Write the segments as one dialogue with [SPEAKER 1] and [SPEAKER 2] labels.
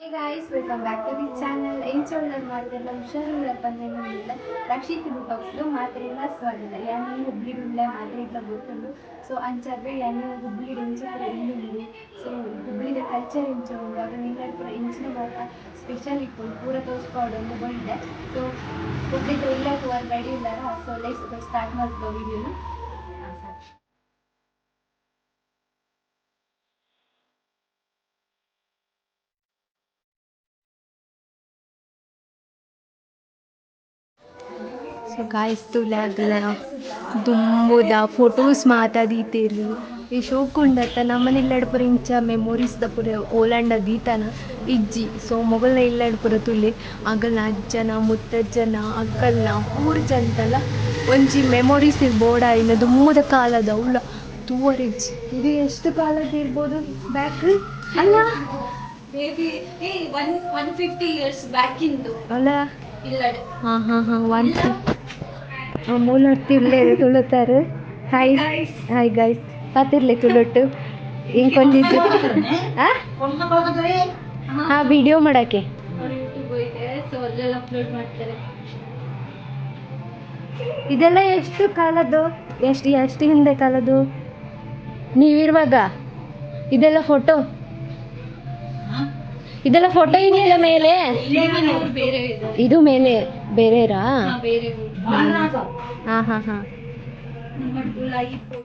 [SPEAKER 1] Hey guys, welcome back to the channel. ಏನ್ ಚೋಳಲ್ಲಿ ಮಾಡಿದೆಲ್ಲ ಹುಷಾರಿಲ್ಲ ಬಂದೇನಿಲ್ಲ ರಕ್ಷಿತ್ ಟಾಕ್ಸ್ಲು ಮಾತ್ರ ಇಲ್ಲ ಸ್ವಾಗತ ಯಾನಿ ಹುಬ್ಳಿಡುಳ್ಳೆ ಮಾತ್ರ ಇಲ್ಲ ಗೊತ್ತುಂಡು ಸೊ ಅಂಚಾದ್ರೆ ಯಾನಿ ಹುಬ್ಳಿಡು ಇಂಚ ಪೂರ ಇಲ್ಲುಂಡು ಸೊ ಹುಬ್ಳಿದ ಕಲ್ಚರ್ ಇಂಚ ಉಂಡು ಅದು ನಿಂಗಲ್ ಪೂರ ಇಂಚಿನ ಮಾತ್ರ ಸ್ಪೆಷಲ್ ಇಪ್ಪುಂಡು ಪೂರ ತೋರಿಸ್ಕೊಡೊಂದು ಬಂದೆ ಸೊ ಹುಬ್ಳಿದ ಇಲ್ಲ ಒಂದು ರೆಡಿ ಇಲ್ಲಾರ ಸೊ ಲೆಟ್ಸ್ ಸ್ಟಾರ್ಟ್ ಮಾಡ್ತೇವೆ ವಿಡಿಯೋನ ಗಾಯ್ಸ್ ತುಲಾಗಲ ದುಂಬುದ ಫೋಟೋಸ್ ಮಾತ ದೀತೆರ್ ಈ ಶೋಕುಂಡತ್ತ ನಮ್ಮನೆ ಇಲ್ಲಡ್ ಪುರ ಇಂಚ ಮೆಮೊರೀಸ್ ದ ಪುರ ಓಲಾಂಡ ದೀತನ ಇಜ್ಜಿ ಸೊ ಮೊಗಲ್ನ ಇಲ್ಲಡ್ ಪುರ ತುಲೆ ಅಗಲ್ನ ಅಜ್ಜನ ಮುತ್ತಜ್ಜನ ಅಕ್ಕಲ್ನ ಊರ್ ಜಂತಲ ಒಂಜಿ ಮೆಮೊರೀಸ್ ಬೋಡ ಇನ್ನು ದುಮ್ಮುದ ಕಾಲದ ಉಳ್ಳ ತೂವರಿಜ್ಜಿ ಇದು ಎಷ್ಟು ಕಾಲದ ಇರ್ಬೋದು ಬ್ಯಾಕ್ ಅಲ್ಲ
[SPEAKER 2] maybe one one fifty years back ಇಂದು
[SPEAKER 1] ಅಲ್ಲ
[SPEAKER 2] ಇಲ್ಲ
[SPEAKER 1] ಹಾಂ ಹಾಂ ಹಾಂ ಒನ್ ಮೂಲರ್ತಿ ಇಲ್ಲೇ ತುಳುತ್ತಾರೆ ಹಾಯ್ ಹಾಯ್ ಗೈಸ್ ಪಾತಿರ್ಲಿ ತುಳುಟ್ಟು. ಇಂಕೊಂದಿದ್ದು ಹಾಂ ವಿಡಿಯೋ ಮಾಡಕ್ಕೆ. ಇದೆಲ್ಲ ಎಷ್ಟು ಕಾಲದ್ದು? ಎಷ್ಟು ಎಷ್ಟು ಹಿಂದೆ ಕಾಲದ್ದು? ನೀವಿರುವಾಗ? ಇದೆಲ್ಲ ಫೋಟೋ ಇದೆಲ್ಲ ಫೋಟೋ ಇದೆಯಲ್ಲ ಮೇಲೆ?
[SPEAKER 2] ಇದು.
[SPEAKER 1] ಮೇಲೆ. ಬೇರೆರಾ
[SPEAKER 2] ಹಾ, ಬೇರೆ ಊರು.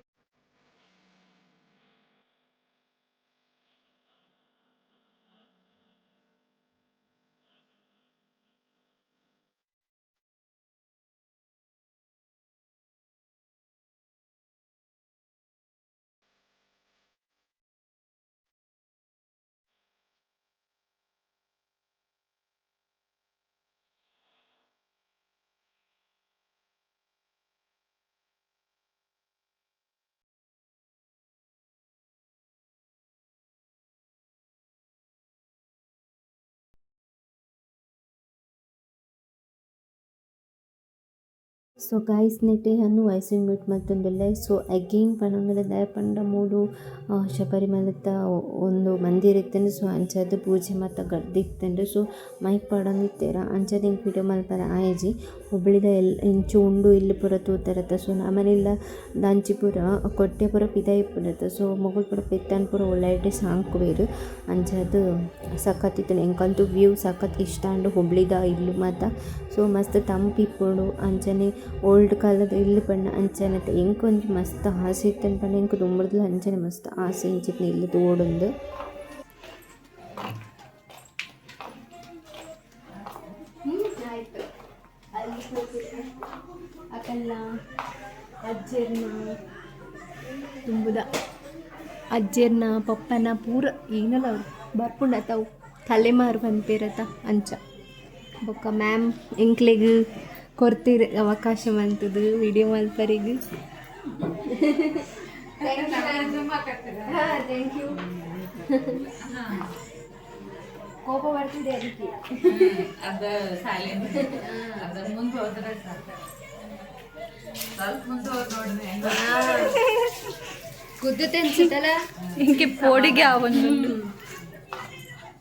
[SPEAKER 3] ಸೊ ಗೈಸ್ ನೆಟ್ಟೆ ಹನ್ನು ವಯಸ್ಸಿನ ಮೀಟ್ ಮಲ್ತೊಂದುಲ್ಲೆ ಸೊ ಅಗೇನ್ ಪನೊಂದುಲ ದಯಪಂಡ ಮೂಡು ಶಬರಿ ಶಬರಿಮಲದ ಒಂದು ಮಂದಿರ ಇತ್ತಂಡು ಸೊ ಅಂಚದ್ದು ಪೂಜೆ ಮತ್ತು ಇತ್ತಂಡು ಸೊ ಮೈಕ್ ಪಡೊಂದಿತ್ತೇರ ಅಂಚಾದ ಹಿಂಗೆ ವಿಡಿಯೋ ಮಲ್ಪರ ಆಯಜಿ. ಹುಬ್ಳಿದ ಎಲ್, ಇಂಚು ಉಂಡು ಇಲ್ಲಿ ಪೂರ ತೂತರತ್ತ. ಸೊ ನಮ್ಮನೆಲ್ಲ ಪುರ, ಕೊಟ್ಟೆ ಪುರ ಪಿದಾಯಿ ಪುರತ್ತ. ಸೊ ಮಗು ಪುರ ಪೆತ್ತನ್ ಪುರ ಒಳ್ಳೆ ಸಾಂಗ್ ಬೇರು ಅಂಚದು ಸಖತ್ ಇತ್ತು. ಎಂಕಂತೂ ವ್ಯೂ ಸಖತ್ ಇಷ್ಟ ಅಂಡು ಹುಬ್ಳಿದ ಇಲ್ಲು ಮಾತ ಸೊ ಮಸ್ತ್ ತಂಪಿಪ್ಪುಡು ಅಂಚನೆ ಓಲ್ಡ್ ಕಾಲದ ಇಲ್ಲು ಪಂಡ ಅಂಚನೆ ಎಂಕೊಂಜಿ ಮಸ್ತ್ ಆಸೆ ಇತ್ತಂಡು ಪಂಡ ಎಂಕ್ ದುಂಬುಡ್ಲ ಅಂಚನೆ ಮಸ್ತ್ ಆಸೆ ಇಂಚಿತ್ನ ಇಲ್ಲಿ ತೋಡುಂದು.
[SPEAKER 1] ಅಕಲ್ನ ಅಜ್ಜರ್ನ ತುಂಬುದ ಅಜ್ಜರ್ನ ಪಪ್ಪನ, ಪೂರ ಏನಲ್ಲ ಅವ್ರು. ಬರ್ಪುಂಡ ತಾವು. ತಲೆಮಾರು ಬಂದ್ಪೇರತ ಅಂಚ. ಬೊಕ್ಕ ಮ್ಯಾಮ್ ಎಂಕ್ಲೆಗ್ ಕೊಡ್ತೀರಿ ಅವಕಾಶ ಬಂತದ್ದು ವಿಡಿಯೋ ಮಾಡ್ತಾರಿಗೆ ಥ್ಯಾಂಕ್ ಯು ಕೋಪ ಬರ್ತಿದೆ ಅದಕ್ಕೆ.
[SPEAKER 2] ಅದ ಅದ ಮುಂದೆ ಹೋದ್ರೆ ಸ್ವಲ್ಪ ಮುಂದೆ ಹೋದ್
[SPEAKER 1] ಕುದ್ದುತ್ತೆ ಅನ್ಸುತ್ತಲ್ಲ?
[SPEAKER 2] ಹಿಂಗೆ ಪೋಡಿಗೆ ಆ
[SPEAKER 1] ಹೋಗೋಣ
[SPEAKER 2] ಈ ಸೈಡ್ ನಿಮ್ಮ ಸೈಡ್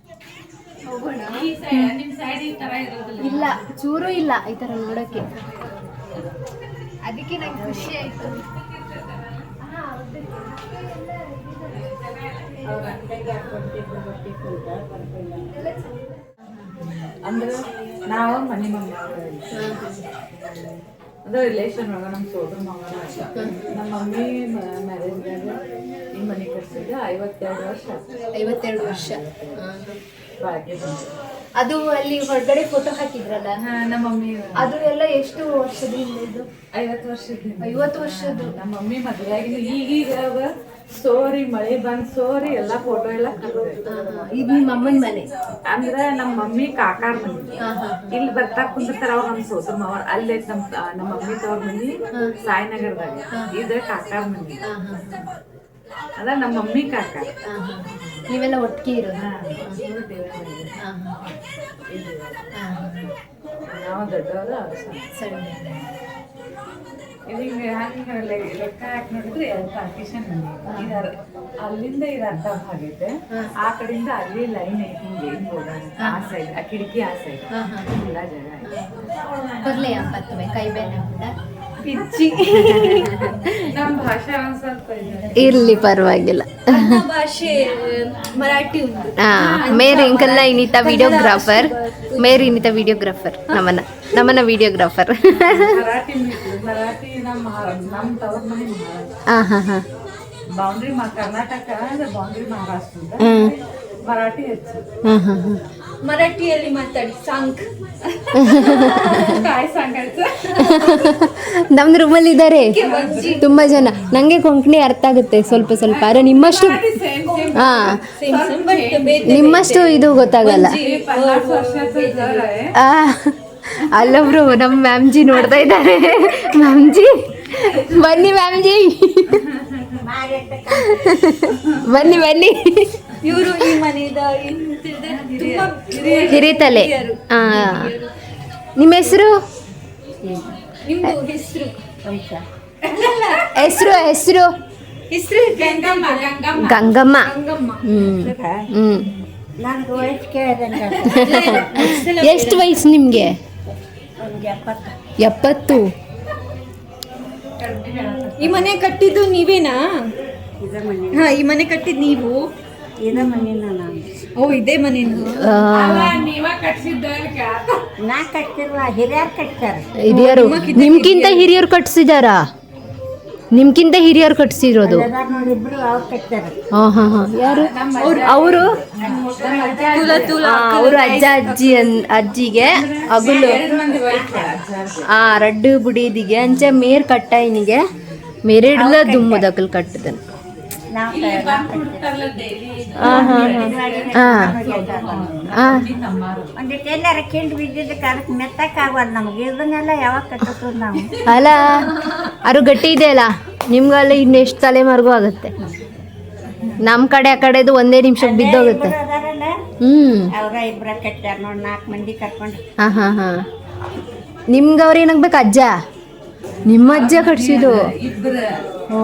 [SPEAKER 2] ಈ ತರ ಇರೋದಿಲ್ಲ
[SPEAKER 1] ಇಲ್ಲ ಚೂರು ಇಲ್ಲ ಈ ತರ ನೋಡಕ್ಕೆ. ಅದಕ್ಕೆ ನಂಗೆ ಖುಷಿ ಆಯ್ತು.
[SPEAKER 4] ಅಂದ್ರೆ ನಾವು ಮನೆ ಮಮ್ಮಿ ಅದು ರಿಲೇಷನ್ ಒಳಗ ನಮ್ಮ ಸೋದರ ಮಗನ ನಮ್ಮ ಮಮ್ಮಿ ಮ್ಯಾರೇಜ್ದಾಗ ಈ ಮನೆ ಕಟ್ಸಿದ್ರೆ ಐವತ್ತೆರಡು ವರ್ಷ.
[SPEAKER 1] ಐವತ್ತೆರಡು ವರ್ಷ. ಅದು ಅಲ್ಲಿ ಹೊರಗಡೆ ಫೋಟೋ ಹಾಕಿದ್ರಲ್ಲ?
[SPEAKER 4] ಹಾ, ನಮ್ಮ ಮಮ್ಮಿ
[SPEAKER 1] ಅದು ಎಲ್ಲ ಎಷ್ಟು ವರ್ಷದ ಹಿಂದೆ ಇದು?
[SPEAKER 4] ಐವತ್ತು ವರ್ಷದ
[SPEAKER 1] ಐವತ್ತು ವರ್ಷದ್ದು.
[SPEAKER 4] ನಮ್ಮ ಮಮ್ಮಿ ಮದುವೆ ಆಗಿದ್ದು ಈಗೀಗ ಸೋರಿ ಮಳೆ ಬಂದ್ ಸೋರಿ ಎಲ್ಲಾ ಫೋಟೋ ಎಲ್ಲ.
[SPEAKER 1] ಇದು ನಿಮ್ಮ ಅಮ್ಮನ ಮನೆ?
[SPEAKER 4] ಅಂದ್ರ ನಮ್ಮ ಮಮ್ಮಿ ಕಾಕಾರ ಮನಿ. ಇಲ್ಲಿ ಬರ್ತಾ ಕುಂದಿರ್ತಾರ ಅವ್ರ ನಮ್ಮ ಸೋತಮ್ಮ ಮಾವ. ಅಲ್ಲೇ ನಮ್ಮ ನಮ್ಮ ಮಮ್ಮಿ ತವ್ರ ಮನಿ ಸಾಯಿನಗರದಾಗ. ಇದ ಕಾಕಾರ ಮನಿ. ಅದ ನಮ್ಮ ಮಮ್ಮಿ ಕಾಕ.
[SPEAKER 1] ಹಾ ಹಾ. ನೀವೆಲ್ಲ ಒಟ್ಟಿಗೆ ಇರೋದು?
[SPEAKER 4] ನಾವು ದೊಡ್ಡವರು ಇದೀಗ ಹಂಗೆ ಲೆಕ್ಕ ಹಾಕಿ ನೋಡಿದ್ರೆ ಪಾರ್ಟಿಷನ್ ಅಲ್ಲಿಂದ ಇದು ಅರ್ಧ ಆಗೈತೆ ಆ ಕಡೆಯಿಂದ ಅಲ್ಲಿ ಲೈನ್ ಐತಿ ಹಿಂಗೆ ಹೋಗೋಣ ಆಸೆ ಆ ಸೈಡ್ ಆ ಕಿಟಕಿ ಆ ಸೈಡ್ ಎಲ್ಲ ಜಾಗ ಐತೆ
[SPEAKER 1] ಕೈ ಬೇನೆ ಕೂಡ? ಇರ್ಲಿ ಪರವಾಗಿಲ್ಲ.
[SPEAKER 2] ಭಾಷೆ ಮರಾಠಿ
[SPEAKER 1] ಮೇರಿ ಅಂಕಲ್ನ ಇನ್ನಿತ ವಿಡಿಯೋಗ್ರಾಫರ್ ಮೇರಿ ಇನ್ನಿತ ವಿಡಿಯೋಗ್ರಾಫರ್ ನಮ್ಮನ ನಮ್ಮನ ವಿಡಿಯೋಗ್ರಾಫರ್ ಹಾಂ ಹಾಂ ಹಾಂ.
[SPEAKER 4] ಕರ್ನಾಟಕ ಮರಾಠಿ
[SPEAKER 1] ಹಾಂ ಹಾಂ ಹಾಂ
[SPEAKER 2] ಮರಾಠಿಯಲ್ಲಿ ಮಾತಾಡಿ ಸಾಂಗ್.
[SPEAKER 4] ಸಂಗಾಯ್ತು
[SPEAKER 1] ನಮ್ದು ರೂಮಲ್ಲಿ ಇದ್ದಾರೆ ತುಂಬಾ ಜನ. ನಂಗೆ ಕೊಂಕಣಿ ಅರ್ಥ ಆಗುತ್ತೆ ಸ್ವಲ್ಪ ಸ್ವಲ್ಪ. ಆದ್ರೆ ನಿಮ್ಮಷ್ಟು ಹಾ. ನಿಮ್ಮಷ್ಟು ಇದು ಗೊತ್ತಾಗಲ್ಲ. ಅಲ್ಲೊಬ್ರು ನಮ್ಮ ಮ್ಯಾಮ್ಜಿ ನೋಡ್ತಾ ಇದ್ದಾರೆ. ಮ್ಯಾಮ್ಜಿ ಬನ್ನಿ ಮ್ಯಾಮ್ಜಿ. ಬನ್ನಿ ಬನ್ನಿ.
[SPEAKER 2] ಇವರು ಈ ಮನೆಯಿಂದ
[SPEAKER 1] ಹಿರಿತಲೆ. ನಿಮ್ಮ ಹೆಸರು?
[SPEAKER 2] ಹೆಸರು?
[SPEAKER 1] ಹೆಸರು ಹೆಸರು?
[SPEAKER 2] ಹೆಸರು
[SPEAKER 4] ಗಂಗಮ್ಮ ಗಂಗಮ್ಮ.
[SPEAKER 1] ಗಂಗಮ್ಮ.
[SPEAKER 2] ಗಂಗಮ್ಮ.
[SPEAKER 1] ಹ್ಮ್. ಎಷ್ಟು ವಯಸ್ಸು ನಿಮಗೆ? ಎಪ್ಪತ್ತು.
[SPEAKER 2] ಈ ಮನೆ ಕಟ್ಟಿದ್ದು ನೀವೇನಾ?
[SPEAKER 5] ಇದ ಮನೆ.
[SPEAKER 2] ಹಾ ಈ ಮನೆ ಕಟ್ಟಿದ್ ನೀವು.
[SPEAKER 5] ಇದ ಮನೆನ ನಾನು?
[SPEAKER 2] ಓ ಇದೇ ಮನೆಯಿಂದ
[SPEAKER 5] ನಾ ಕಟ್ತಿಲ್ವ? ಹಿರಿಯರು ಕಟ್ತಾರ
[SPEAKER 1] ಹಿರಿಯರು. ನಿಮ್ಗಿಂತ ಹಿರಿಯರು ಕಟ್ಸಿದಾರಾ? ನಿಮ್ಗಿಂತ ಹಿರಿಯರು ಕಟ್ಸಿರೋದು?
[SPEAKER 5] ನೋಡಿಬ್ರು ಅವ್ರು ಕಟ್ತಾರೆ
[SPEAKER 1] ಹಾ ಹಾ ಹಾ. ಯಾರು? ಅವರು
[SPEAKER 2] ತುಲ ತುಲ
[SPEAKER 1] ಅವರು ಅಜ್ಜ ಅಜ್ಜಿ ಅನ್ ಅಜ್ಜಿಗೆ ಅಗುಲು ಆ ರಡ್ಡು ಬುಡಿದಿಗೆ ಅಂಚೆ ಮೇರ್ ಕಟ್ಟಾಯಿನಿಗೆ ಮೇರೆಡ್ಲ ದುಮ್ಮದಕಲ್ ಕಟ್ಟದನ್
[SPEAKER 5] ನಾವು
[SPEAKER 1] ಹಾ ಹಾ ಹಾ. ಹಾ.
[SPEAKER 5] ಒಂದಿಟ್ಟು ಎಲ್ಲಾರ ಕಿಂಡ್ ಬಿದ್ದಿದ್ದಕ್ಕೆ ಅದಕ್ಕೆ ಮೆತ್ತಕ್ಕಾಗಲ್ಲ ನಮಗೆ. ಇದನ್ನೆಲ್ಲ ಯಾವಾಗ ಕಟ್ಟೋದು ನಾವು?
[SPEAKER 1] ಅಲ್ಲ ಅರು ಗಟ್ಟಿ ಇದೆ ಅಲ್ಲ. ನಿಮ್ಗೆಲ್ಲ ಇನ್ನೆಷ್ಟು ತಲೆಮಾರಿಗೂ ಆಗುತ್ತೆ. ನಮ್ಮ ಕಡೆ ಆ ಕಡೆದು ಒಂದೇ ನಿಮಿಷಕ್ಕೆ ಬಿದ್ದೋಗುತ್ತೆ. ಹ್ಮ್.
[SPEAKER 5] ಅವ್ರ ಇಬ್ರ ಕಟ್ಟಾರ ನೋಡಿ ನಾಲ್ಕು ಮಂದಿ ಕರ್ಕೊಂಡು.
[SPEAKER 1] ಹಾ ಹಾ ಹಾ. ನಿಮ್ಗೆ ಅವ್ರು ಏನಾಗ್ಬೇಕು ಅಜ್ಜ? ನಿಮ್ಮ ಅಜ್ಜ ಕಟ್ಸಿದ್ದು. ಓ.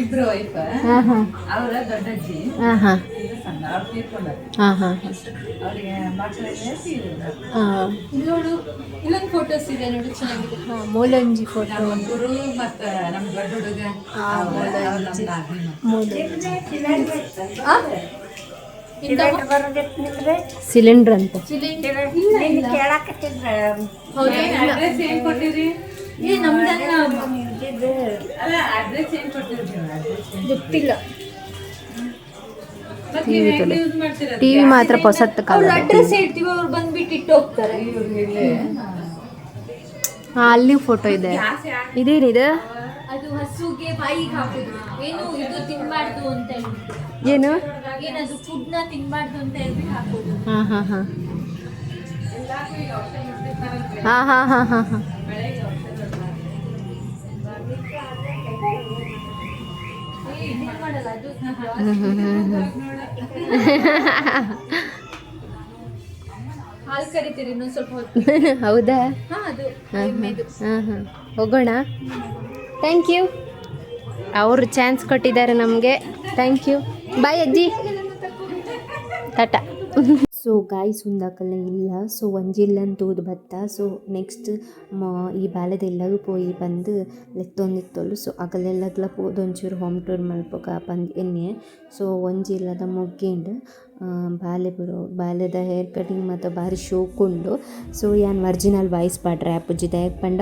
[SPEAKER 4] ಇಬ್ರು ವೈಫ್ ಅವರ ದೊಡ್ಡಜ್ಜಿ ಅವ್ರಿಗೆ
[SPEAKER 2] ನೋಡು ಇಲ್ಲೊಂದು ಫೋಟೋಸ್ ಇದೆ ನೋಡು ಚೆನ್ನಾಗಿದೆ.
[SPEAKER 1] ಮೂಲಂಜಿ ಫೋಟೋ
[SPEAKER 4] ಗುರು ಮತ್ತೆ ನಮ್ಮ ದೊಡ್ಡ ಹುಡುಗ
[SPEAKER 5] ಸಿಲಿಂಡರ್
[SPEAKER 1] ಅಂತ.
[SPEAKER 5] ಸಿಲಿಂಡರ್ ಕೇಳಾಕತ್ತಿದ್ರ?
[SPEAKER 4] ಹೌದಾ? ಅಡ್ರೆಸ್ ಏನು ಕೊಟ್ಟಿರಿ?
[SPEAKER 2] ಏ ನಮ್ದಲ್ಲ. ಗೊತ್ತಿಲ್ಲ.
[SPEAKER 1] ಟಿವಿ ಮಾತ್ರ ಹೊಸತ್ತು
[SPEAKER 2] ಅವ್ರ ಅಡ್ರೆಸ್ ಹೇಳ್ತೀವಿ ಅವ್ರು ಬಂದ್ಬಿಟ್ಟು ಇಟ್ಟು ಹೋಗ್ತಾರೆ
[SPEAKER 1] ಹಾ ಅಲ್ಲಿ ಫೋಟೋ ಇದೆ. ಇದೇನಿದೆ?
[SPEAKER 2] ಅದು ಹಸುಗೆ ಬಾಯಿಗೆ ಹಾಕುದು. ಏನು ಇದು ತಿನ್ಬಾರ್ದು ಅಂತ ಹೇಳ್ಬಿಟ್ಟು.
[SPEAKER 1] ಏನು?
[SPEAKER 2] ಏನದು ಫುಡ್ನ ತಿನ್ಬಾರ್ದು ಅಂತ ಹೇಳ್ಬಿಟ್ಟು ಹಾಕೋದು.
[SPEAKER 1] ಹಾ ಹಾ ಹಾ. ಹಾ ಹಾ ಹಾ ಹಾ ಹಾ.
[SPEAKER 2] ಹಾಲು ಕರಿತೀರಿ ಇನ್ನೊಂದ್ ಸ್ವಲ್ಪ
[SPEAKER 1] ಹೌದಾ ಹೋಗೋಣ? ಥ್ಯಾಂಕ್ ಯು ಅವರು ಚಾನ್ಸ್ ಕೊಟ್ಟಿದ್ದಾರೆ ನಮಗೆ. ಥ್ಯಾಂಕ್ ಯು ಬಾಯ್ ಅಜ್ಜಿ. ಟಾಟಾ ಸೊ ಗಾಯ್ಸ್ ಉಂದಾಕಲ್ಲ ಇಲ್ಲ ಸೊ ಒಂಜಿಲ್ಲಂತೂದು ಬತ್ತ ಸೊ ನೆಕ್ಸ್ಟ್ ಈ ಬಾಲೆದೆಲ್ಲಗೂ ಪೋಯಿ ಬಂದು ಲೆತ್ತೊಂದಿತ್ತೊಲು ಸೊ ಅಗಲೆಲ್ಲಗ್ಲ ಪೋದೊಂಚೂರು ಹೋಮ್ ಟೂರ್ ಮಲ್ಪೊಗ ಬಂದು ಎನ್ನೆ ಸೊ ಒಂಜಿಲ್ಲದ ಮುಗ್ಗಿಂಡು ಬಾಲೆ ಬರೋ ಬಾಲ್ಯದ ಹೇರ್ ಕಟಿಂಗ್ ಮತ್ತು ಭಾರಿ ಸೊ ಯಾನ್ ಒರ್ಜಿನಲ್ ವಾಯ್ಸ್ ಪಾಡ್ರೆ ಆಪುಜಿದ ಯಾಕೆ ಪಂಡ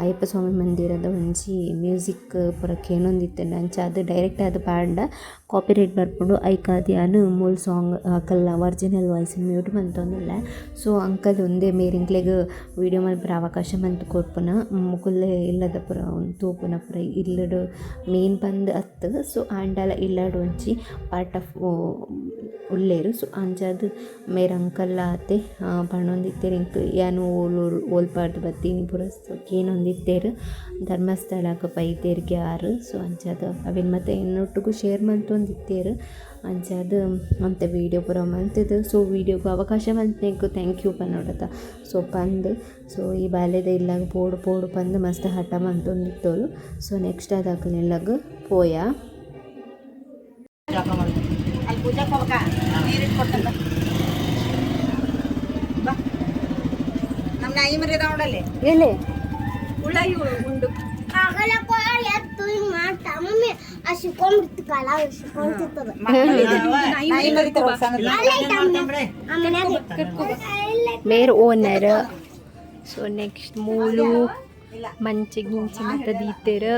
[SPEAKER 1] ಅಯ್ಯಪ್ಪ ಸ್ವಾಮಿ ಮಂದಿರದ ಒಂಜಿ ಮ್ಯೂಸಿಕ್ ಪೂರ ಕೇಳೊಂದಿತ್ತು ಅಂಚ ಅದು ಡೈರೆಕ್ಟ್ ಅದು ಪಾಂಡ ಕಾಪಿರೈಟ್ ಬರ್ಪುಂಡು ಐಕಾದಿ ಅನು ಮೂಲ್ ಸಾಂಗ್ ಅಕಲ್ಲ ಒರ್ಜಿನಲ್ ವಾಯ್ಸ್ ಮ್ಯೂಟ್ ಮಂತೊಂದುಲ್ಲ ಸೊ ಅಂಕಲ್ ಒಂದೇ ಮೇರಿಂಗ್ಲೆಗ್ ವಿಡಿಯೋ ಮಲ್ಪರ ಅವಕಾಶ ಮಂತ್ ಕೊಡ್ಪುನ ಮುಕುಲ್ಲೆ ಇಲ್ಲದ ಪುರ ತೂಪುನ ಪುರ ಇಲ್ಲಡು ಮೇನ್ ಬಂದು ಅತ್ತು. ಸೊ ಆಂಡಲ ಇಲ್ಲಡು ಒಂಚಿ ಪಾರ್ಟ್ ಆಫ್
[SPEAKER 3] ಉಳ್ಳೇರು ಸೊ ಅಂಚಾದ್ ಮೇರ ಅಂಕಲ್ ಆತೆ ಪಣೊಂದಿತ್ತೇರು ಇಂಕ್, ಯಾನು ಓಲ್ ಓಲ್ಪಾಡ್ದು ಬತ್ತೀನಿ ಪುರಸ್ತಕ್ಕೆ ಏನೊಂದಿತ್ತೇರು ಧರ್ಮಸ್ಥಳಕ್ಕೆ ಬೈತೇರಿಗೆ ಆರು. ಸೊ ಅಂಚಾದ ಅವಿನ ಮತ್ತೆ ಇನ್ನೊಟ್ಟಿಗೂ ಶೇರ್ ಮಂತೊಂದಿತ್ತೇರು ಅಂಚಾದ್ ಅಂತ ವೀಡಿಯೋ ಪೂರ ಮಂತದ್ದು ಸೊ, ವೀಡಿಯೋಗೂ ಅವಕಾಶ ಮಂತನೆಗೂ ಥ್ಯಾಂಕ್ ಯು ಪನ್ನೋಡತ ಸೊ, ಪಂದ್, ಸೊ, ಈ ಬಾಲ್ಯದ ಇಲ್ಲಾಗ ಪೋಡು ಪೋಡು ಪಂದ್ ಮಸ್ತ್ ಹಠ ಮಂತೊಂದಿತ್ತೋರು ಸೊ, ನೆಕ್ಸ್ಟ್ ಅದಾಕಲೆಲ್ಲಾಗ ಪೋಯ.
[SPEAKER 5] ಹೋಗ್ಬೇಕಾ ನೀರಿಟ್ಟು ಕೊಟ್ಟಲ್ಲ ಬಾ. ನಮ್ಮ ನಾಯಿ ಮರಿ ನೋಡಲ್ಲಿ?
[SPEAKER 3] ಎಲೆ
[SPEAKER 2] ಉಳಾಯಿ ಉಂಡು.
[SPEAKER 5] ಮರಿ
[SPEAKER 1] ಓನರ್. ಸೊ ನೆಕ್ಸ್ಟ್ ಮೂಲು ಮಂಚಿ ಗಿಂಚಿ ಮತ್ತೆ ದೀತೆರ್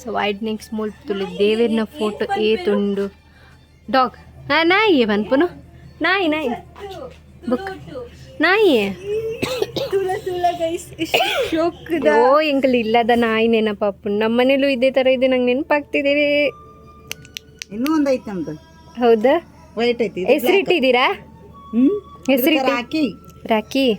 [SPEAKER 1] ಸೊ ವೈಡ್ ನೆಕ್ಸ್ಟ್ ಮೂಲ್ ತುಳಿ ದೇವೇರ್ನ ಫೋಟೋ ಏತುಂಡು. ಡಾಗ್ ಹಾ ನಾಯಿ ಬನ್ಪುನು ನಾಯಿ ನಾಯಿ. ಬುಕ್. ನಾಯಿ. ಓ ಎಂಕಲ್ ಇಲ್ಲದ ನಾಯಿ ನೆನಪಪ್ಪು ನಮ್ಮ ಮನೇಲೂ ಇದೇ ಥರ ಇದೆ ನಂಗೆ ನೆನಪಾಗ್ತಿದೆ.
[SPEAKER 5] ಇನ್ನೂ ಒಂದು ಐತೆ ನಮ್ದು.
[SPEAKER 1] ಹೌದಾ?
[SPEAKER 5] ವೈಟ್ ಐತಿ
[SPEAKER 1] ಹೆಸರಿಟ್ಟಿದ್ದೀರಾ?
[SPEAKER 5] ಹ್ಮ್?
[SPEAKER 1] ಹೆಸರಿಟ್ಟು
[SPEAKER 5] ಹಾಕಿ
[SPEAKER 1] ರಾಕಿ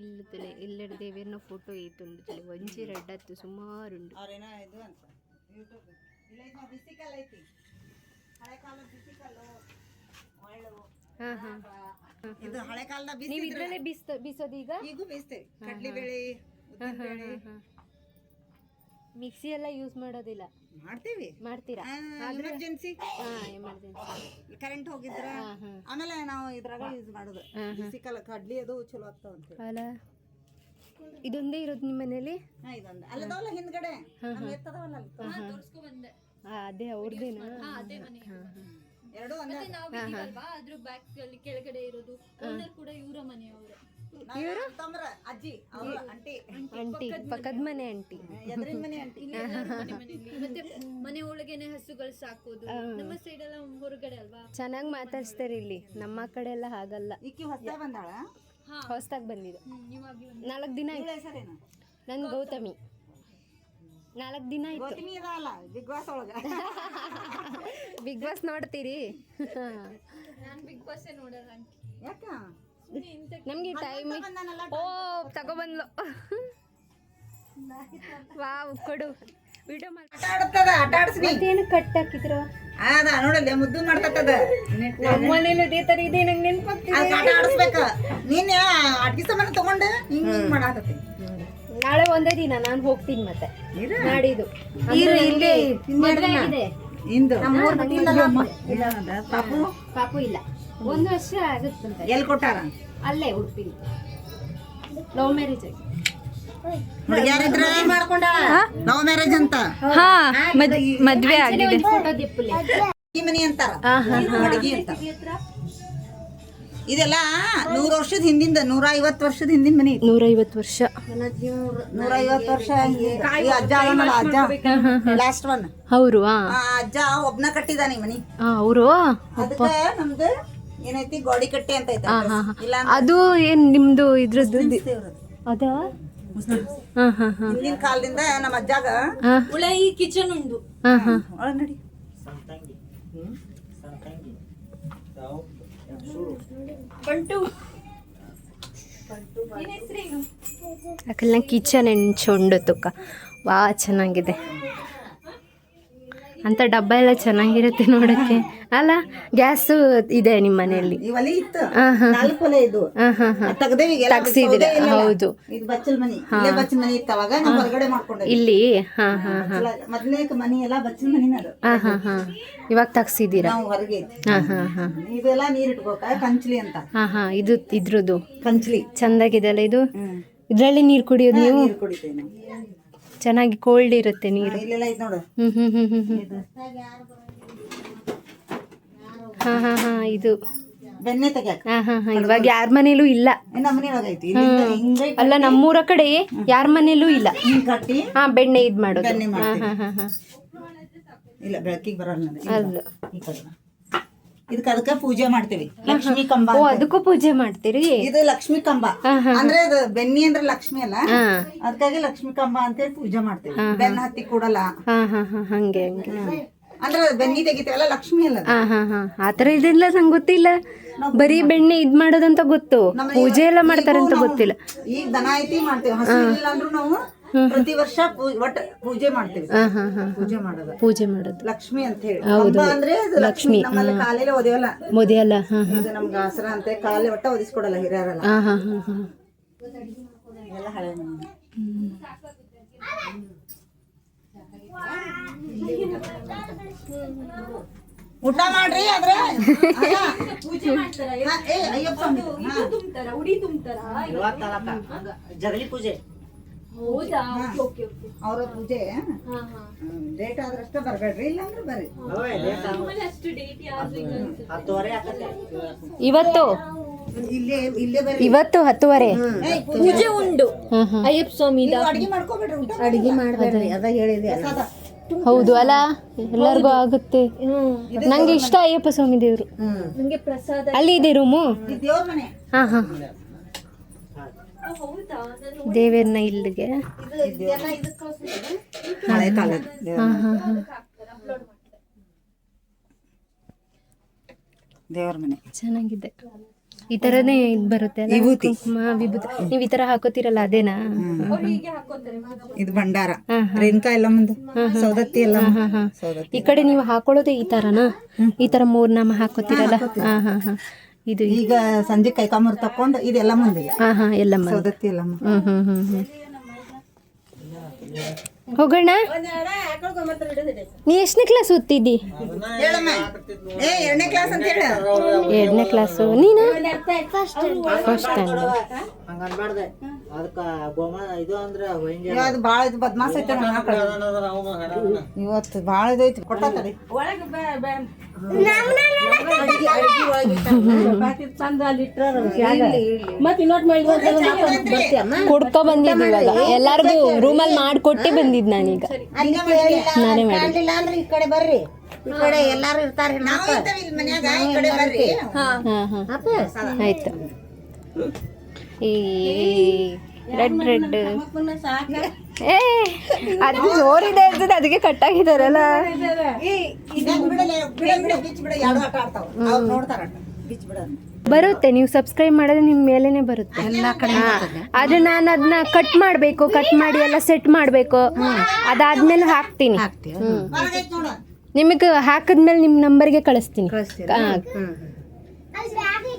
[SPEAKER 1] ಇಲ್ಲು ತಲೆ ಇಲ್ಲಡ ದೇವೇರ್ನ ಫೋಟೋ ಏತುಂಡು ತಲೆ ಒಂಜಿ ರಡ್ಡತ್ತು ಸುಮಾರುಂಡು
[SPEAKER 5] ಅವ್ರೇನೋ ಇದು ಅಂತ. ಯೂಟ್ಯೂಬ್ ಇಲ್ಲ ಇದು ಬಿಸಿಕಲ್ ಐತಿ. ಹಳೆ ಕಾಲದ ಬಿಸಿಕಲ್ಲು ಇದು ಹಳೆ ಕಾಲದ
[SPEAKER 1] ನೀವು
[SPEAKER 5] ಬಿಸಿ
[SPEAKER 1] ಈಗ? ಬೀಸೋದೀಗ
[SPEAKER 5] ಈಗೂ ಕಡ್ಲಿ ಬೇಳೆ
[SPEAKER 1] ಮಿಕ್ಸಿ ಎಲ್ಲ ಯೂಸ್ ಮಾಡೋದಿಲ್ಲ.
[SPEAKER 5] ಮಾಡ್ತೀವಿ?
[SPEAKER 1] ಮಾಡ್ತೀರಾ?
[SPEAKER 5] ಎಮರ್ಜೆನ್ಸಿ ಕರೆಂಟ್ ಹೋಗಿದ್ರ? ಆಮೇಲೆ ನಾವು ಇದ್ರಾಗ ಯೂಸ್ ಮಾಡೋದು. ಬಿಸಿಕಲ್ ಕಡ್ಲಿ ಅದು ಚಲೋ ಆಗ್ತಾವ ಅಂತ
[SPEAKER 1] ಅಲ್ಲ ಇದೊಂದೇ ಇರೋದು ನಿಮ್ಮ ಮನೇಲಿ?
[SPEAKER 5] ಇದೊಂದು. ಅಲ್ಲದವಲ್ಲ ಹಿಂದ್ಗಡೆ? ನಮ್ಮ ಎತ್ತದವಲ್ಲ
[SPEAKER 1] ಅದೇ? ಅವ್ರದ್ದೇನಾ
[SPEAKER 2] ಅದೇ ಮನೆ
[SPEAKER 5] ಎರಡು
[SPEAKER 2] ಅದ್ರ ಬ್ಯಾಕ್ ಅಲ್ಲಿ ಕೆಳಗಡೆ ಇರೋದು. ಓನರ್ ಕೂಡ ಇವರ ಮನೆಯವರು.
[SPEAKER 5] ನಾವು ತಮ್ರ ಅಜ್ಜಿ ಅವ್ರ ಅಂಟಿ
[SPEAKER 1] ಆಂಟಿ. ಪಕ್ಕದ ಮನೆ ಅಂಟಿ
[SPEAKER 5] ಎದ್ರಿನ ಮನೆ ಅಂಟಿ
[SPEAKER 2] ಮತ್ತೆ ಮನೆ ಒಳಗೇನೆ ಹಸುಗಳು ಸಾಕೋದು. ನಮ್ಮ ಸೈಡ್ ಎಲ್ಲ ಹೊರಗಡೆ ಅಲ್ವಾ?
[SPEAKER 1] ಚೆನ್ನಾಗಿ ಮಾತಾಡ್ಸ್ತಾರೆ ಇಲ್ಲಿ. ನಮ್ಮ ಕಡೆ ಎಲ್ಲ ಹಾಗಲ್ಲ.
[SPEAKER 5] ಈಕಿ ಹೊಸ ಬಂದಾಳ?
[SPEAKER 1] ಹೊಸ್ದಾಗಿ ಬಂದಿದೆ
[SPEAKER 2] ನೀವಾಗಿ
[SPEAKER 1] ನಾಲ್ಕು ದಿನ ಆಯ್ತು.
[SPEAKER 5] ಇವಳ ಹೆಸರೇನು?
[SPEAKER 1] ನನ್ ಗೌತಮಿ. ನಾಲ್ಕು ದಿನ ಆಯ್ತು.
[SPEAKER 5] ಗೌತಮಿ ಇದಲ್ಲ ಬಿಗ್ ಬಾಸ್ ಒಳಗ.
[SPEAKER 1] ಬಿಗ್ ಬಾಸ್ ನೋಡ್ತೀರಿ.
[SPEAKER 2] ನಾನ್ ಬಿಗ್ ಬಾಸ್ ನೋಡಲ್ಲ ಆಂಟಿ.
[SPEAKER 5] ಯಾಕ?
[SPEAKER 1] ನಮ್ಗೆ ಟೈಮ್
[SPEAKER 5] ಬಂದಾನಲ್ಲ
[SPEAKER 1] ಓ ತಗೊಬಂದ್ಲು. ವಾವ್ ಕೊಡು. ವಿಡಿಯೋ ಮಾಡಿ
[SPEAKER 5] ಆಟ ಆಡುತ್ತದ
[SPEAKER 1] ಏನು ಕಟ್ ಹಾಕಿದ್ರು?
[SPEAKER 5] ಅದ ನೋಡಲ್ಲ ಮುದ್ದು ಮಾಡ್ತದ
[SPEAKER 1] ನಮ್ಮ ಮನೇಲಿ ಇದೇ ತರ ಇದೆ ನಂಗೆ ನೆನಪಾಗ್ತಿದೆ.
[SPEAKER 5] ಅದಕ್ಕೆ ಆಟ ಆಡಿಸ್ಬೇಕ. ನೀನ್ ಅಡ್ಗೆ ಸಾಮಾನು ತಗೊಂಡು ಹಿಂಗ್ ಹಿಂಗ್ ಮಾಡಾಕತ್ತಿ.
[SPEAKER 1] ನಾಳೆ ಒಂದೇ ದಿನ ನಾನು ಹೋಗ್ತೀನಿ ಮತ್ತೆ.
[SPEAKER 5] ಇರು.
[SPEAKER 1] ನಾಡಿದ್ದು.
[SPEAKER 5] ಇಲ್ಲಿ
[SPEAKER 1] ಮದ್ವೆ ಆಗಿದೆ.
[SPEAKER 5] ಇಂದು. ಪಾಪು?
[SPEAKER 1] ಪಾಪು ಇಲ್ಲ. ಒಂದು ವರ್ಷ ಆಗುತ್ತಂತೆ.
[SPEAKER 5] ಎಲ್ಲಿ ಕೊಟ್ಟಾರ?
[SPEAKER 1] ಅಲ್ಲೇ ಉಡುಪಿ. ಲವ್ ಮ್ಯಾರೇಜ್ ಆಗಿ
[SPEAKER 5] ಹುಡುಗ್ಯಾರಿದ್ರ ಲವ್ ಮ್ಯಾರೇಜ್ ಅಂತ?
[SPEAKER 1] ಹಾ ಮದ್ವೆ ಆಗಿದೆ. ಫೋಟೋ ದಿಪ್ಪುಲೆ.
[SPEAKER 5] ಈ ಮನಿ ಅಂತಾರ? ಅಡಿಗೆ ಅಂತ? ಇದೆಲ್ಲ ನೂರ ವರ್ಷದ ಹಿಂದಿಂದ ನೂರ ಐವತ್ತು ವರ್ಷದ ಹಿಂದಿನ ಮನಿ ಐತಿ.
[SPEAKER 1] ನೂರೈವತ್ತು ವರ್ಷ.
[SPEAKER 5] ನೂರ ಐವತ್ತು ವರ್ಷ ಅಜ್ಜ ಅಜ್ಜ? Last one.
[SPEAKER 1] ಅವರು
[SPEAKER 5] ಅಜ್ಜ ಒಬ್ನ ಕಟ್ಟಿದಾನೆ ಮನಿ.
[SPEAKER 1] ಅವರು?
[SPEAKER 5] ಅದಕ್ಕೆ ನಮ್ದು ಏನೈತಿ? ಗೋಡಿ ಕಟ್ಟಿ ಅಂತ ಐತೆ ಇಲ್ಲ
[SPEAKER 1] ಅದು ಏನ್ ನಿಮ್ದು ಇದ್ರದ್ದು. ಅದ? ಹಾ ಹಾ ಹಾ.
[SPEAKER 5] ಹಿಂದಿನ ಕಾಲದಿಂದ ನಮ್ಮ ಅಜ್ಜಾಗ
[SPEAKER 2] ಉಳಾಯಿ ಕಿಚನ್ ಉಂಡು
[SPEAKER 1] ಹಾ ಹಾ.
[SPEAKER 5] ಒಳಗ್ ನಡಿ.
[SPEAKER 2] ಬಂಟು
[SPEAKER 1] ಯಾಕಲ್ಲ ಕಿಚನ್ ಚೊಂಡು ತುಕ್ಕ ವಾ ಚೆನ್ನಾಗಿದೆ. ಅಂತ ಡಬ್ಬ ಎಲ್ಲ ಚೆನ್ನಾಗಿರುತ್ತೆ ನೋಡಕ್ಕೆ. ಅಲ್ಲ ಗ್ಯಾಸು ಇದೆ ನಿಮ್ಮ ಮನೆಯಲ್ಲಿ. ಹೌದು.
[SPEAKER 5] ಇಲ್ಲೇ
[SPEAKER 1] ಹಾ. ಹಾ ಹಾ ಹಾ ಹಾ. ಹಾ ಇವಾಗ ತಗ್ಸಿದ್ದೀರಾ?
[SPEAKER 5] ಐತಿ
[SPEAKER 1] ಹಾ ಹಾ ಹಾ. ಹಾ ಹಾ. ಇದು ಇದ್ರದ್ದು.
[SPEAKER 5] ಕಂಚ್ಲಿ.
[SPEAKER 1] ಚಂದಾಗಿದೆ ಅಲ್ಲ ಇದು? ಇದರಲ್ಲಿ ನೀರು ಕುಡಿಯೋದು ನಾವು. ಚೆನ್ನಾಗಿ ಕೋಲ್ಡ್ ಇರುತ್ತೆ ನೀರು.
[SPEAKER 5] ಹ್ಞೂ ಹ್ಞೂ ನೋಡು.
[SPEAKER 1] ಹ್ಞೂ ಹ್ಞೂ ಹಾಂ ಹಾಂ ಹಾಂ
[SPEAKER 5] ಇದು.
[SPEAKER 1] ಹಾ ಹಾ ಹಾ ಇದು.
[SPEAKER 5] ಬೆಣ್ಣೆ ತೆಗ್ಯಾಕ.
[SPEAKER 1] ಹಾ ಹಾ ಹಾ ಇವಾಗ ಯಾರ ಮನೇಲೂ ಇಲ್ಲ. ಅಲ್ಲ ನಮ್ಮೂರ ಕಡೆ ಯಾರ ಮನೇಲೂ ಇಲ್ಲ. ಹಾಂ ಬೆಣ್ಣೆ ಇದ್ ಮಾಡೋದು. ಹಾ ಹಾ ಹಾ ಹಾ.
[SPEAKER 5] ಇಲ್ಲ ಬೆಳಕಿಗೆ ಬರಲ್ಲ ಅದು. ಇದಕ್ಕೆ ಅದಕ್ಕ ಪೂಜೆ ಮಾಡ್ತೀವಿ. ಲಕ್ಷ್ಮಿ ಕಂಬ
[SPEAKER 1] ಓ. ಅದಕ್ಕೂ ಪೂಜೆ ಮಾಡ್ತೀರಿ?
[SPEAKER 5] ಇದು ಲಕ್ಷ್ಮಿ ಕಂಬ. ಅಂದ್ರೆ ಅದು ಬೆನ್ನಿ ಅಂದ್ರೆ ಲಕ್ಷ್ಮಿ ಅಲ್ಲ? ಅದಕ್ಕಾಗಿ ಲಕ್ಷ್ಮಿ ಕಂಬ ಅಂತೇಳಿ ಪೂಜೆ ಮಾಡ್ತೀವಿ. ಬೆನ್ನ ಹತ್ತಿ ಕೂಡಲ್ಲ.
[SPEAKER 1] ಹಾ ಹಾ ಹಾ ಹಂಗೆ ಹಂಗೆ.
[SPEAKER 5] ಅಂದ್ರೆ ಬೆನ್ನಿ ತೆಗಿತೀವಲ್ಲ ಲಕ್ಷ್ಮಿ ಅಲ್ಲ.
[SPEAKER 1] ಹಾ ಹಾ ಹಾ. ಆ ಥರ ಇದೆಲ್ಲ ನಂಗೆ ಗೊತ್ತಿಲ್ಲ. ಬರೀ ಬೆಣ್ಣೆ ಇದ್ ಮಾಡೋದಂತ ಗೊತ್ತು. ಪೂಜೆ ಎಲ್ಲ ಮಾಡ್ತಾರಂತ ಗೊತ್ತಿಲ್ಲ.
[SPEAKER 5] ಈಗ ದನ ಐತಿ ಮಾಡ್ತೀವಿ. ಹಸು ಇಲ್ಲ ಅಂದ್ರೂ ನಾವು ಪ್ರತಿ ವರ್ಷ ಒಟ್ಟ ಪೂಜೆ ಮಾಡ್ತೀವಿ.
[SPEAKER 1] ಹಾ ಹಾ ಹಾ
[SPEAKER 5] ಪೂಜೆ ಮಾಡೋದು.
[SPEAKER 1] ಪೂಜೆ ಮಾಡೋದು.
[SPEAKER 5] ಲಕ್ಷ್ಮಿ ಅಂತ ಹೇಳಿ. ಅಂದ್ರೆ ಅದು ಲಕ್ಷ್ಮಿ. ನಮ್ಮಲ್ಲಿ ಕಾಲೆಲ್ಲ ಒದೆಯಲ್ಲ.
[SPEAKER 1] ಒದೆಯಲ್ಲ
[SPEAKER 5] ಇದು ನಮ್ಗೆ ಆಸರ ಅಂತ ಕಾಲೆ ಒಟ್ಟ ಒದಿಸ್ಕೊಡಲ್ಲ ಹಿರಿಯರಲ್ಲ. ಎಲ್ಲ ಹಳೆ ಊಟ ಮಾಡ್ರಿ ಆದ್ರೆ. ಅಲ್ಲ, ಹಾ, ಏ, ಅಯ್ಯಪ್ಪ
[SPEAKER 2] ಉಡಿ ತುಂಬ್ತಾರ?
[SPEAKER 6] ಜಗಲಿ ಪೂಜೆ.
[SPEAKER 2] ಹೌದಾ ಓಕೆ ಓಕೆ
[SPEAKER 5] ಅವ್ರ ಪೂಜೆ.
[SPEAKER 2] ಹಾ ಹಾ.
[SPEAKER 5] ಡೇಟ್ ಆದ್ರಷ್ಟ ಬರ್ಬೇಡ್ರಿ ಇಲ್ಲಾಂದ್ರೆ ಬರ್ರಿ.
[SPEAKER 2] ನಮ್ಮಲ್ಲಿ ಅಷ್ಟು ಡೇಟ್.
[SPEAKER 6] ಹತ್ತುವರೆ
[SPEAKER 1] ಇವತ್ತು?
[SPEAKER 5] ಇಲ್ಲೇ ಇಲ್ಲೇ ಬರ್ರಿ.
[SPEAKER 1] ಇವತ್ತು ಹತ್ತುವರೆ?
[SPEAKER 2] ಪೂಜೆ ಉಂಟು.
[SPEAKER 1] ಹಾ ಹಾ
[SPEAKER 2] ಅಯ್ಯಪ್ಪ ಸ್ವಾಮಿ
[SPEAKER 5] ಅಡಿಗೆ ಅಡ್ಗೆ ಮಾಡ್ಕೋಬೇಡ್ರಿ ಅಡಿಗೆ ಮಾಡ್ಬೇಡ್ರಿ ಅದ ಹೇಳಿದೆ.
[SPEAKER 1] ಹೌದು ಅಲ್ಲ ಎಲ್ಲರಿಗೂ ಆಗುತ್ತೆ. ನಂಗೆ ಇಷ್ಟ ಅಯ್ಯಪ್ಪ ಸ್ವಾಮಿ ದೇವ್ರು. ಅಲ್ಲಿ ಇದೆ ರೂಮು?
[SPEAKER 5] ಇದು ದೇವ್ರ ಮನೆ.
[SPEAKER 1] ಹಾ ಹಾ. ದೇವರನ್ನ ಇಲ್ಲಿಗೆ.
[SPEAKER 5] ದೇವ್ರ. ಮನೆ.
[SPEAKER 1] ಚೆನ್ನಾಗಿದೆ. ಈ ತರನೇ ಇದ್ ಬರುತ್ತೆ. ಕುಂಕುಮ ವಿಭೂತಿ. ನೀವ್ ಈ ತರ ಹಾಕೋತಿರಲ್ಲ ಅದೇನಾ?
[SPEAKER 5] ಇದು ಭಂಡಾರ. ರೇಣುಕಾ ಎಲ್ಲ ಮುಂದೆ. ಸೌದತ್ತಿ ಎಲ್ಲ
[SPEAKER 1] ಈ ಕಡೆ ನೀವು ಹಾಕೊಳ್ಳೋದೇ ಈ ತರನಾ? ಈ ತರ ಮೂರ್ನಾಮ ಹಾಕೋತಿರಲ್ಲ? ಹಾ ಹಾ ಹಾ. ಇದು
[SPEAKER 5] ಈಗ ಸಂಜೆ ಕೈಕಾಮರ್ ತಕೊಂಡು ಇದೆಲ್ಲ ಮುಂದಿಲ್ಲ
[SPEAKER 1] ಹಾ ಹಾ ಎಲ್ಲಮ್ಮ
[SPEAKER 5] ಸೌದತ್ತಿ ಎಲ್ಲ
[SPEAKER 1] ಹ್ಮ್ ಹ್ಮ್ ಹ್ಮ್ ಹ್ಮ್. ಹೋಗೋಣ? ನೀ ಎಷ್ಟನೇ ಕ್ಲಾಸ್ ಓದ್ತಿದ್ದಿ?
[SPEAKER 5] ಹೇಳಮ್ಮ. ಏ ಎರಡನೇ ಕ್ಲಾಸ್ ಅಂತ ಹೇಳ.
[SPEAKER 1] ಎರಡನೇ ಕ್ಲಾಸು ನೀನು? ಫಸ್ಟ್
[SPEAKER 5] ಅದು ಭಾಳ ಇದು ಬದ್ಮಾಸ್ ಐತೆ. ಇವತ್ತು ಭಾಳ ಇದೈತಿ. ಕೊಟ್ಟಾತಡಿ
[SPEAKER 1] ಕುಡ್ಕೊ ಬಂದಿದ್ ಇವಾಗ. ಎಲ್ಲಾರ್ಗು ರೂಮಲ್ಲಿ ಮಾಡ್ಕೊಟ್ಟೆ ಬಂದಿದ್ ನಾನೀಗ. ನಾನೇ ಮಾಡಿ
[SPEAKER 5] ಅಂದ್ರೆ ಈ ಕಡೆ ಬರ್ರಿ ಈ ಕಡೆ ಎಲ್ಲಾರು ಇರ್ತಾರೆ
[SPEAKER 1] ಆಯ್ತು. ಈ ರೆಡ್ ರೆಡ್ ಏ ಅದು ಜೋರಿದೆ ಅದಕ್ಕೆ
[SPEAKER 5] ಕಟ್ ಆಗಿದಾರಲ್ಲ.
[SPEAKER 1] ಬರುತ್ತೆ ನೀವು ಸಬ್ಸ್ಕ್ರೈಬ್ ಮಾಡಿದ್ರೆ ನಿಮ್ಮ ಮೇಲೇನೆ ಬರುತ್ತೆ. ಆದ್ರೆ ನಾನು ಅದನ್ನ ಕಟ್ ಮಾಡಬೇಕು ಕಟ್ ಮಾಡಿ ಎಲ್ಲ ಸೆಟ್ ಮಾಡಬೇಕು. ಅದಾದ್ಮೇಲೆ ಹಾಕ್ತೀನಿ. ಹಾಕ್ತೀನಿ
[SPEAKER 5] ಹೊರಗೈತ್ ನೋಡು.
[SPEAKER 1] ನಿಮಗೆ ಹಾಕಿದ್ಮೇಲೆ ನಿಮ್ಮ ನಂಬರ್ಗೆ ಕಳಿಸ್ತೀನಿ.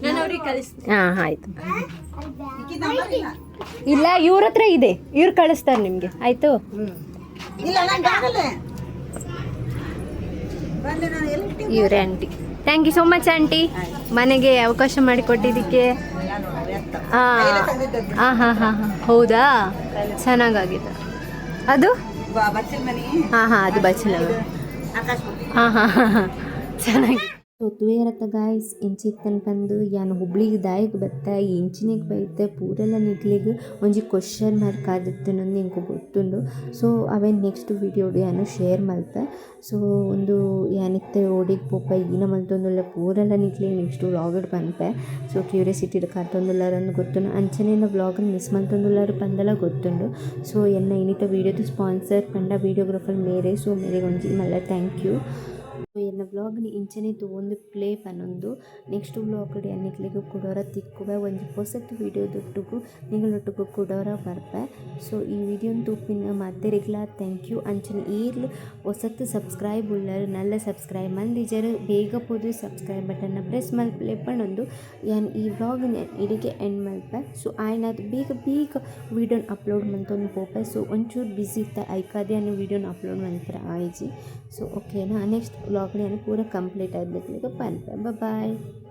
[SPEAKER 2] ನಾನು ಅವ್ರಿಗೆ ಕಳಿಸ್ತೀನಿ.
[SPEAKER 1] ಹಾಂ ಆಯ್ತು.
[SPEAKER 5] ಇಲ್ಲ
[SPEAKER 1] ಇವ್ರ ಹತ್ರ ಇದೆ. ಇವ್ರು ಕಳಿಸ್ತಾರೆ ನಿಮಗೆ. ಆಯಿತು? ಇವ್ರೆ aunty. Thank you so much aunty. ಮನೆಗೆ ಅವಕಾಶ ಮಾಡಿಕೊಟ್ಟಿದ್ದಕ್ಕೆ ಹಾಂ ಹಾಂ ಹಾಂ ಹಾಂ. ಹೌದಾ? ಚೆನ್ನಾಗಾಗಿದೆ. ಅದು? ಹಾಂ ಹಾಂ ಅದು ಬಚ್ಚಲ ಹಾಂ ಹಾಂ ಹಾಂ ಹಾಂ. ಚೆನ್ನಾಗಿ.
[SPEAKER 3] ಸೊ ತುವೇರತ್ತ ಗಾಯ್ಸ್ ಇಂಚಿತ್ತನ್ ಬಂದು ಯಾನು ಹುಬ್ಳಿಗೆ ದಾಯಿಗೆ ಬತ್ತ ಇಂಚಿನಿಗೆ ಬೈತೆ ಪೂರೆಲ್ಲ ನಿಗ್ಲಿಗೆ ಒಂಜಿ ಕ್ವಶನ್ ಮಾರ್ಕ್ ಆದಿತ್ತು ನಂದು ನಿಂಗೆ ಗೊತ್ತುಂಡು ಸೊ ಅವೇ ನೆಕ್ಸ್ಟ್ ವಿಡಿಯೋಡು ಯಾನು ಶೇರ್ ಮಲ್ತೆ ಸೊ ಒಂದು ಏನಿತ್ತೆ ಓಡಿಗೆ ಪೋಪ ಈನ ಮಲ್ತೊಂದುಲ್ಲ ಪೂರೆಲ್ಲ ನಿಗ್ಲಿಗೆ ನೆಕ್ಸ್ಟ್ ವ್ಲಾಗಡ್ ಬಂಪೆ ಸೊ ಕ್ಯೂರಿಯಾಸಿಟಿ ಕಾತೊಂದುಲ್ಲಾರನ್ನು ಗೊತ್ತುಂಡು ಅಂಚನೆಯಿಂದ ವ್ಲಾಗನ್ನು ಮಿಸ್ ಮಲ್ತೊಂದುಲ್ಲಾರು ಪಂದೆಲ್ಲ ಗೊತ್ತುಂಡು ಸೊ ಎನ್ನ ಏನಿತ್ತ ವೀಡಿಯೋದು ಸ್ಪಾನ್ಸರ್ ಪಂಡ ವೀಡಿಯೋಗ್ರಾಫರ್ ಮೇರೆ ಸೊ ಮೇರೆ ಒಂಜಿ ಮಲ್ಲ ಥ್ಯಾಂಕ್ ಯು ಎನ್ನ ವ್ಲಾಗ್ನ ಇಂಚನೆ ಒಂದು ಪ್ಲೇ ಪನ್ನೊಂದು ನೆಕ್ಸ್ಟ್ ವ್ಲಾಗ್ ಅನ್ನಿಕ್ಲಿಗೆ ಕೊಡೋರ ತಿಕ್ಕುವೆ ಒಂಜಿ ವಿಡಿಯೋ ವೀಡಿಯೋದೊಟ್ಟಿಗೂ ನಿಗಳೊಟ್ಟಿಗೂ ಕೊಡೋರ ಬರ್ಪೆ. ಸೊ ಈ ವಿಡಿಯೋನ ತೂಪಿನ ಮಾತೆರಿಗ್ಲ ಥ್ಯಾಂಕ್ ಯು ಅಂಚನೆ ಈರ್ಲು ಹೊಸತ್ತು ಸಬ್ಸ್ಕ್ರೈಬ್ ಉಳ್ಳರು ನಲ್ಲ ಸಬ್ಸ್ಕ್ರೈಬ್ ಮಂದಿಜರು ಬೇಗ ಪೋದು ಸಬ್ಸ್ಕ್ರೈಬ್ ಬಟನ್ನ ಪ್ರೆಸ್ ಮಲ್ಪಲೆ ಪಣ್ಣೊಂದು ಯಾನ್ ಈ ವ್ಲಾಗ್ನ ಇಡಿಗೆ ಎಂಡ್ ಮಲ್ಪೆ ಸೊ ಆಯ್ನ ಅದು ಬೇಗ ಬೇಗ ವೀಡಿಯೋನ ಅಪ್ಲೋಡ್ ಮಂತೊಂದು ಪೋಪೆ. ಸೊ ಒಂಚೂರು ಬ್ಯುಸಿ ಇತ್ತ ಐಕಾದೆ ಅನ್ನೋ ವೀಡಿಯೋನ ಅಪ್ಲೋಡ್ ಮಂತ್ರ ಆಯ್ಜಿ. ಸೊ ಓಕೆನಾ ನೆಕ್ಸ್ಟ್ ವ್ಲಾಗ್ನ ಪೂರ ಕಂಪ್ಲೀಟ್ ಆದ್ಲಿಕ್ಕೆ ಪನ್ಪೆ ಬಾಯ್
[SPEAKER 7] Yeah.